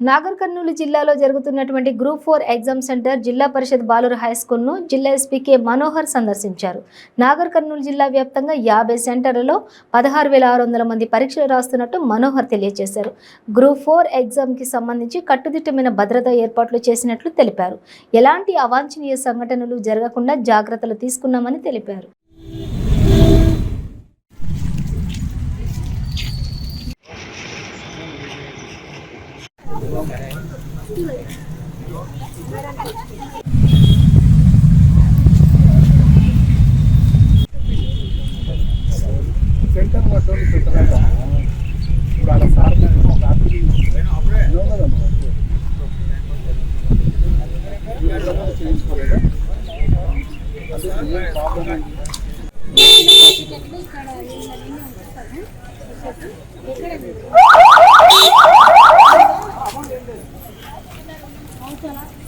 నాగర్ కర్నూలు జిల్లాలో జరుగుతున్నటువంటి group four exam centre జిల్లా పరిషత్ బాలుర హై స్కూల్ను జిల్లా ఎస్పీ కె మనోహర్ సందర్శించారు. నాగర్ కర్నూలు జిల్లా వ్యాప్తంగా యాభై సెంటర్లలో పదహారు వేల ఆరు వందల మంది పరీక్షలు రాస్తున్నట్టు మనోహర్ తెలియజేశారు. గ్రూప్ ఫోర్ ఎగ్జామ్కి సంబంధించి కట్టుదిట్టమైన భద్రతా ఏర్పాట్లు చేసినట్లు తెలిపారు. ఎలాంటి అవాంఛనీయ సంఘటనలు జరగకుండా జాగ్రత్తలు తీసుకున్నామని తెలిపారు. సెంటర్ పట్టుకొని పెట్టాలంట ఇప్పుడు అలా సార్ రాత్రి ఉన్నావు కదా చేయించుకోలేదా అదే ఏం ప్రాబ్లం ఏంటి?